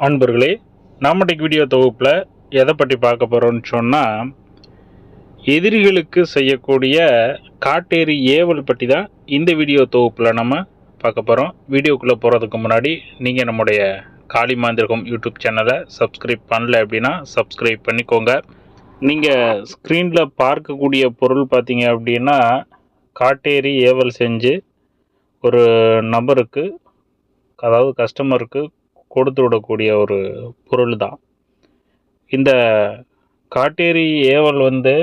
அன்பர்களே நாமட்டிக் வீடியோ தொகுப்பில் எதை பற்றி பார்க்க போகிறோம்னு சொன்னால் எதிரிகளுக்கு செய்யக்கூடிய காட்டேரி ஏவல் பற்றி தான் இந்த வீடியோ தொகுப்பில் நம்ம பார்க்க போகிறோம் வீடியோக்குள்ளே போகிறதுக்கு முன்னாடி நீங்கள் நம்முடைய காளி மாந்திரகம் யூடியூப் சேனலை சப்ஸ்கிரைப் பண்ணல அப்படின்னா சப்ஸ்கிரைப் பண்ணிக்கோங்க. நீங்கள் ஸ்க்ரீனில் பார்க்கக்கூடிய பொருள் பார்த்தீங்க அப்படின்னா காட்டேரி ஏவல் செஞ்சு ஒரு நபருக்கு அதாவது கஸ்டமருக்கு கொடுத்து விடக்கூடிய ஒரு பொருள் தான் இந்த காட்டேரி ஏவல் வந்து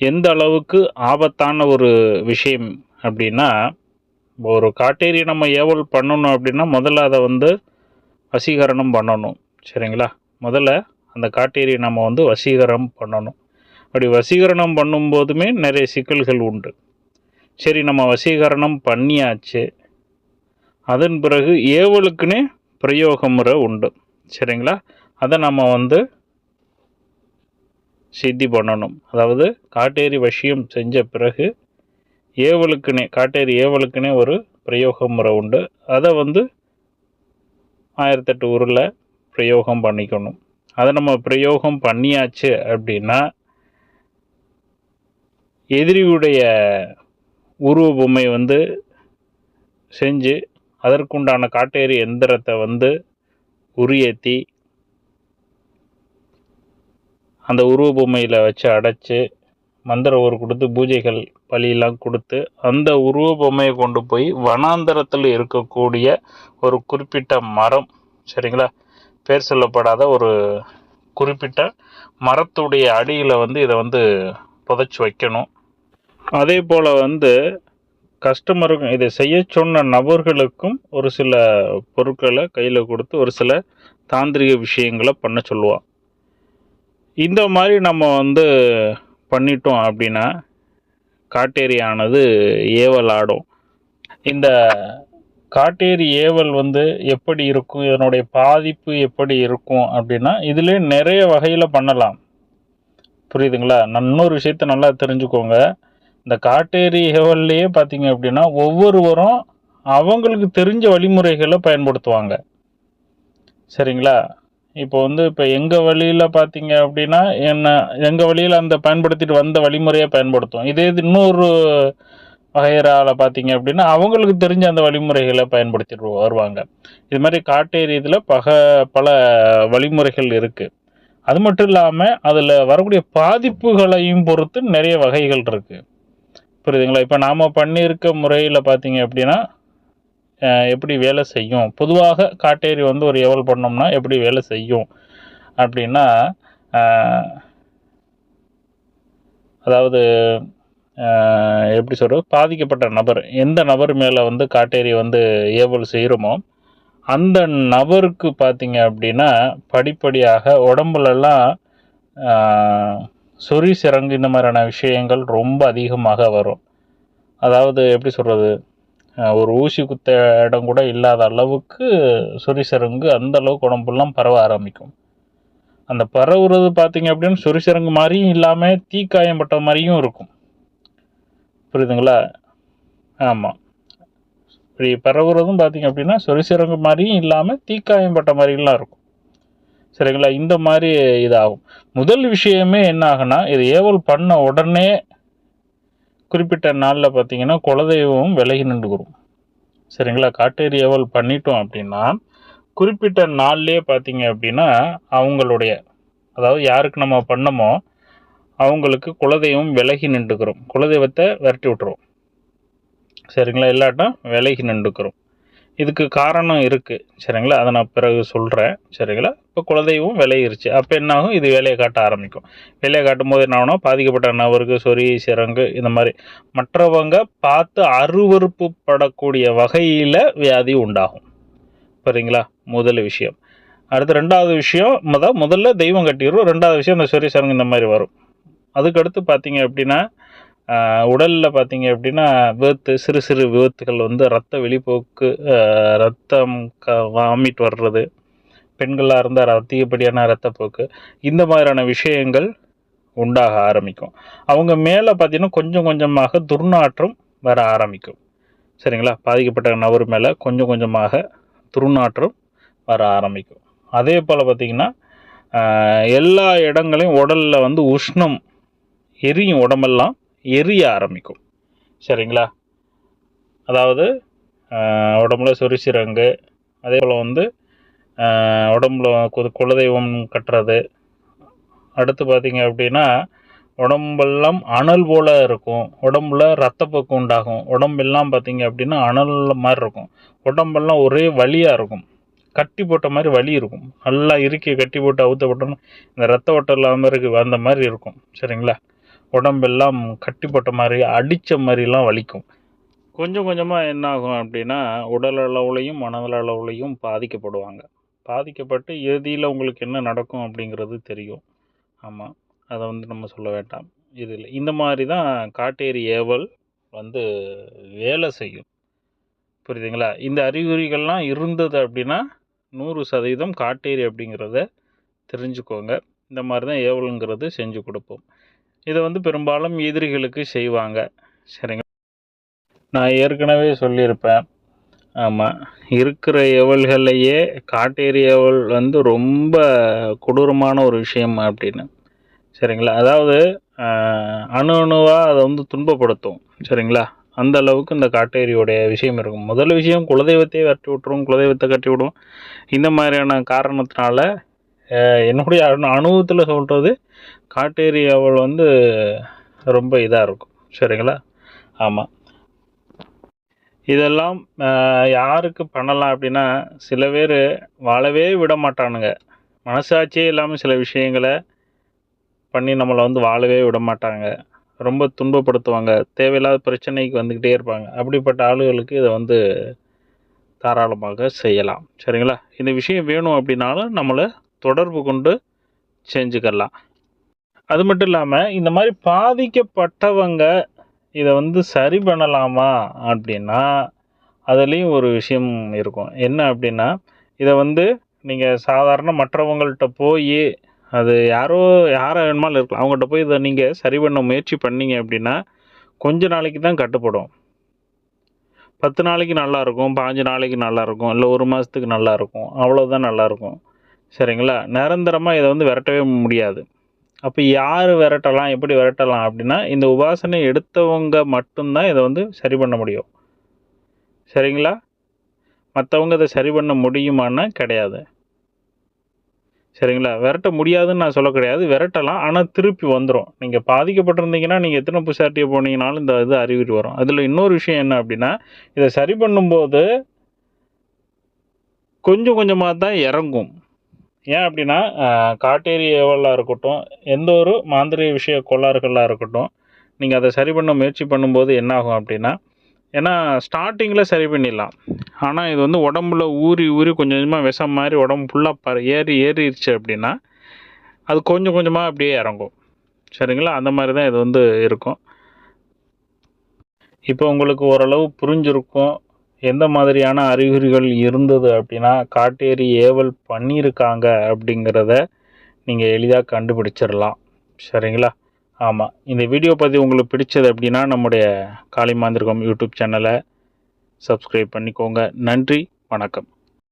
எந்த அளவுக்கு ஆபத்தான ஒரு விஷயம் அப்படின்னா ஒரு காட்டேரி நம்ம ஏவல் பண்ணணும் அப்படின்னா முதல்ல அதை வந்து வசீகரணம் பண்ணணும். சரிங்களா? முதல்ல அந்த காட்டேரி நம்ம வந்து வசீகரம் பண்ணணும். அப்படி வசீகரணம் பண்ணும்போதுமே நிறைய சிக்கல்கள் உண்டு. சரி நம்ம வசீகரணம் பண்ணியாச்சு. அதன் பிறகு ஏவலுக்குன்னே பிரயோக முறை உண்டு. சரிங்களா? அதை நம்ம வந்து சித்தி பண்ணணும். அதாவது காட்டேரி வசியம் செஞ்ச பிறகு ஏவலுக்குனே காட்டேரி ஏவலுக்குனே ஒரு பிரயோக முறை உண்டு. அதை வந்து ஆயிரத்தெட்டு ஊரில் பிரயோகம் பண்ணிக்கணும். அதை நம்ம பிரயோகம் பண்ணியாச்சு அப்படின்னா எதிரியுடைய உருவ பொம்மை வந்து செஞ்சு அதற்குண்டான காட்டேரி எந்திரத்தை வந்து உரியேற்றி அந்த உருவ பொம்மையில் வச்சு அடைச்சி மந்திர ஊர் கொடுத்து பூஜைகள் பலியெல்லாம் கொடுத்து அந்த உருவ பொம்மையை கொண்டு போய் வனாந்தரத்தில் இருக்கக்கூடிய ஒரு குறிப்பிட்ட மரம் சரிங்களா? பேர் சொல்லப்படாத ஒரு குறிப்பிட்ட மரத்துடைய அடியில் வந்து இதை வந்து புதைச்சி வைக்கணும். அதே போல் வந்து கஸ்டமருக்கும் இதை செய்ய சொன்ன நபர்களுக்கும் ஒரு சில பொருட்களை கையில் கொடுத்து ஒரு சில தாந்திரிக விஷயங்களை பண்ண சொல்லுவான். இந்த மாதிரி நம்ம வந்து பண்ணிட்டோம் அப்படின்னா காட்டேரியானது ஏவல் ஆடும். இந்த காட்டேரி ஏவல் வந்து எப்படி இருக்கும் இதனுடைய பாதிப்பு எப்படி இருக்கும் அப்படின்னா இதில் நிறைய வகையில் பண்ணலாம். புரியுதுங்களா? நான் இன்னொரு விஷயத்த நல்லா தெரிஞ்சுக்கோங்க. இந்த காட்டேரி ஹெவல்லையே பார்த்தீங்க அப்படின்னா ஒவ்வொருவரும் அவங்களுக்கு தெரிஞ்ச வழிமுறைகளை பயன்படுத்துவாங்க. சரிங்களா? இப்போ வந்து இப்போ எங்கள் வழியில் பார்த்தீங்க அப்படின்னா என்ன எங்கள் வழியில் அந்த பயன்படுத்திட்டு வந்த வழிமுறையை பயன்படுத்துவோம். இதே இது இன்னொரு வகையரால் பார்த்தீங்க அப்படின்னா அவங்களுக்கு தெரிஞ்ச அந்த வழிமுறைகளை பயன்படுத்திட்டு வருவாங்க. இது மாதிரி காட்டேரி இதில் பக பல வழிமுறைகள் இருக்குது அது மட்டும் இல்லாமல் அதில் வரக்கூடிய பாதிப்புகளையும் பொறுத்து நிறைய வகைகள் இருக்குது புரியுதுங்களா? இப்போ நாம் பண்ணியிருக்க முறையில் பார்த்தீங்க அப்படின்னா எப்படி வேலை செய்யும்? பொதுவாக காட்டேரி வந்து ஒரு எவல் பண்ணோம்னா எப்படி வேலை செய்யும்? அப்படின்னா அதாவது எப்படி சொல்கிறது பாதிக்கப்பட்ட நபர் எந்த நபர் மேலே வந்து காட்டேரி வந்து ஏவல் செய்கிறோமோ அந்த நபருக்கு பார்த்தீங்க அப்படின்னா படிப்படியாக உடம்புலலாம் சொறி சிறங்கு இந்த மாதிரியான விஷயங்கள் ரொம்ப அதிகமாக வரும். அதாவது எப்படி சொல்கிறது ஒரு ஊசி குத்த இடம் கூட இல்லாத அளவுக்கு சொறி சிறங்கு அந்த அளவுக்கு உடம்புலாம் பரவ ஆரம்பிக்கும். அந்த பரவுறது பார்த்தீங்க அப்படின்னா சொறி சிறங்கு மாதிரியும் இல்லாமல் தீக்காயம் பட்ட மாதிரியும் இருக்கும். புரியுதுங்களா? ஆமாம் இப்படி பரவுறதும் பார்த்தீங்க அப்படின்னா சொறி சிறங்கு மாதிரியும் இல்லாமல் தீக்காயம் பட்ட மாதிரிலாம் இருக்கும். சரிங்களா? இந்த மாதிரி இதாகும். முதல் விஷயமே என்ன ஆகுனா இது ஏவல் பண்ண உடனே குறிப்பிட்ட நாளில் பார்த்தீங்கன்னா குலதெய்வம் விலகி நின்றுக்கிறோம் சரிங்களா? காட்டேரி ஏவல் பண்ணிட்டோம் அப்படின்னா குறிப்பிட்ட நாள்லேயே பார்த்தீங்க அப்படின்னா அவங்களுடைய அதாவது யாருக்கு நம்ம பண்ணமோ அவங்களுக்கு குலதெய்வம் விலகி நின்றுக்கிறோம். குலதெய்வத்தை விரட்டி விட்டுரும் சரிங்களா? இல்லாட்டா விலகி நின்றுக்கிறோம். இதுக்கு காரணம் இருக்குது சரிங்களா? அதை நான் பிறகு சொல்கிறேன் சரிங்களா? இப்போ குலதெய்வம் விளையிருச்சு அப்போ என்னாகும்? இது வேலையை காட்ட ஆரம்பிக்கும். வேலையை காட்டும் போது என்ன ஆகணும் பாதிக்கப்பட்ட நபருக்கு சொறி சிறங்கு இந்த மாதிரி மற்றவங்க பார்த்து அருவறுப்பு படக்கூடிய வகையில் வியாதி உண்டாகும். சரிங்களா முதல் விஷயம். அடுத்து ரெண்டாவது விஷயம் முத முதல்ல தெய்வம் கட்டிடும் ரெண்டாவது விஷயம் இந்த சொறி சரங்கு இந்த மாதிரி வரும். அதுக்கடுத்து பார்த்தீங்க அப்படின்னா உடலில் பார்த்தீங்க அப்படின்னா விபத்து சிறு சிறு விபத்துகள் வந்து ரத்த வெளிப்போக்கு ரத்தம் க வாமிட் வர்றது பெண்களாக இருந்தால் அதிகப்படியான ரத்தப்போக்கு இந்த மாதிரியான விஷயங்கள் உண்டாக ஆரம்பிக்கும். அவங்க மேலே பார்த்தீங்கன்னா கொஞ்சம் கொஞ்சமாக துர்நாற்றம் வர ஆரம்பிக்கும். சரிங்களா? பாதிக்கப்பட்ட நபர் மேலே கொஞ்சம் கொஞ்சமாக துர்நாற்றம் வர ஆரம்பிக்கும். அதே போல் பார்த்திங்கன்னா எல்லா இடங்களையும் உடலில் வந்து உஷ்ணம் எரியும் உடம்பெல்லாம் எரிய ஆரம்பிக்கும். சரிங்களா? அதாவது உடம்புல சொரிசிரங்கு அதே போல் வந்து உடம்புல கு- குலதெய்வம் கட்டுறது. அடுத்து பார்த்திங்க அப்படின்னா உடம்பெல்லாம் அனல் போல் இருக்கும். உடம்புல ரத்தப்போக்கு உண்டாகும். உடம்பெல்லாம் பார்த்திங்க அப்படின்னா அனல் மாதிரி இருக்கும். உடம்பெல்லாம் ஒரே வலியாக இருக்கும். கட்டி போட்ட மாதிரி வலி இருக்கும். நல்லா இறுக்கி கட்டி போட்டு அவுத்த போட்டோம்னா இந்த ரத்த ஓட்டம் இல்லாமல் இருக்குது அந்த மாதிரி இருக்கும். சரிங்களா? உடம்பெல்லாம் கட்டி போட்ட மாதிரி அடித்த மாதிரிலாம் வலிக்கும். கொஞ்சம் கொஞ்சமாக என்ன ஆகும் அப்படின்னா உடல் அளவுலையும் மனதள அளவுலையும் பாதிக்கப்படுவாங்க. பாதிக்கப்பட்டு இறுதியில் உங்களுக்கு என்ன நடக்கும் அப்படிங்கிறது தெரியும். ஆமாம் அதை வந்து நம்ம சொல்ல வேண்டாம். இதில் இந்த மாதிரி தான் காட்டேரி ஏவல் வந்து வேலை செய்யும். புரியுதுங்களா? இந்த அறிகுறிகள்லாம் இருந்தது அப்படின்னா நூறு சதவீதம் காட்டேரி அப்படிங்கிறத தெரிஞ்சுக்கோங்க. இந்த மாதிரி தான் ஏவலுங்கிறது செஞ்சு கொடுப்போம். இதை வந்து பெரும்பாலும் எதிரிகளுக்கு செய்வாங்க. சரிங்க. நான் ஏற்கனவே சொல்லியிருப்பேன். ஆமாம் இருக்கிற ஏவல்கள்லையே காட்டேரி ஏவல் வந்து ரொம்ப கொடூரமான ஒரு விஷயம் அப்படின்னு. சரிங்களா? அதாவது அணு அணுவாக அதை வந்து துன்பப்படுத்தும். சரிங்களா? அந்த அளவுக்கு இந்த காட்டேரியோடைய விஷயம் இருக்கும். முதல் விஷயம் குலதெய்வத்தையே விரட்டி விட்டுரும் குலதெய்வத்தை கட்டி விடும். இந்த மாதிரியான காரணத்தினால என்னுடைய அனு அனுபவத்தில் சொல்கிறது காட்டேரி அவள் வந்து ரொம்ப இதாக இருக்கும். சரிங்களா? ஆமாம் இதெல்லாம் யாருக்கு பண்ணலாம் அப்படின்னா சில பேர் வாழவே விட மாட்டானுங்க. மனசாட்சியே இல்லாமல் சில விஷயங்களை பண்ணி நம்மளை வந்து வாழவே விட மாட்டாங்க. ரொம்ப துன்பப்படுத்துவாங்க. தேவையில்லாத பிரச்சனைக்கு வந்துக்கிட்டே இருப்பாங்க. அப்படிப்பட்ட ஆளுகளுக்கு இதை வந்து தாராளமாக செய்யலாம். சரிங்களா? இந்த விஷயம் வேணும் அப்படின்னாலும் நம்மளை தொடர்பு கொண்டு செஞ்சுக்கலாம். அது மட்டும் இல்லாமல் இந்த மாதிரி பாதிக்கப்பட்டவங்க இதை வந்து சரி பண்ணலாமா அப்படின்னா அதுலேயும் ஒரு விஷயம் இருக்கும். என்ன அப்படின்னா இதை வந்து நீங்கள் சாதாரண மற்றவங்கள்ட்ட போய் அது யாரோ யாரை வேணுமாலும் இருக்கலாம். அவங்கள்ட்ட போய் இதை நீங்கள் சரி பண்ண முயற்சி பண்ணீங்க அப்படின்னா கொஞ்ச நாளைக்கு தான் கட்டுப்படும். பத்து நாளைக்கு நல்லாயிருக்கும் பாஞ்சு நாளைக்கு நல்லாயிருக்கும் இல்லை ஒரு மாதத்துக்கு நல்லாயிருக்கும் அவ்வளோதான் நல்லாயிருக்கும் சரிங்களா? நிரந்தரமாக இதை வந்து விரட்டவே முடியாது. அப்போ யார் விரட்டலாம்? எப்படி விரட்டலாம்? அப்படின்னா இந்த உபாசனை எடுத்தவங்க மட்டும்தான் இதை வந்து சரி பண்ண முடியும். சரிங்களா? மற்றவங்க இதை சரி பண்ண முடியுமான்னா கிடையாது. சரிங்களா? விரட்ட முடியாதுன்னு நான் சொல்ல கிடையாது. விரட்டலாம் ஆனால் திருப்பி வந்துடும் நீங்கள் பாதிக்கப்பட்டிருந்தீங்கன்னா நீங்கள் எத்தனை புசாட்டியை போனீங்கனாலும் இந்த இது அறிகுறி வரும். அதில் இன்னொரு விஷயம் என்ன அப்படின்னா இதை சரி பண்ணும்போது கொஞ்சம் கொஞ்சமாக தான் இறங்கும். ஏன் அப்படின்னா காட்டேரி ஏவலாக இருக்கட்டும் எந்த ஒரு மாந்திரிய விஷய கோளாறுகளாக இருக்கட்டும் நீங்கள் அதை சரி பண்ண முயற்சி பண்ணும்போது என்ன ஆகும் அப்படின்னா ஏன்னா ஸ்டார்டிங்கில் சரி பண்ணிடலாம். ஆனால் இது வந்து உடம்புல ஊறி ஊறி கொஞ்சம் கொஞ்சமாக விஷம் மாதிரி உடம்பு ஃபுல்லாக ப ஏறி ஏறிடுச்சு அப்படின்னா அது கொஞ்சம் கொஞ்சமாக அப்படியே இறங்கும். சரிங்களா? அந்த மாதிரி தான் இது வந்து இருக்கும். இப்போ உங்களுக்கு ஓரளவு புரிஞ்சிருக்கும். எந்த மாதிரியான அறிகுறிகள் இருந்தது அப்படின்னா காட்டேரி ஏவல் பண்ணியிருக்காங்க அப்படிங்கிறத நீங்கள் எளிதாக கண்டுபிடிச்சிடலாம். சரிங்களா? ஆமாம் இந்த வீடியோ பற்றி உங்களுக்கு பிடிச்சது அப்படின்னா நம்முடைய காளிமாந்திருக்கம் யூடியூப் சேனலை சப்ஸ்கிரைப் பண்ணிக்கோங்க. நன்றி. வணக்கம்.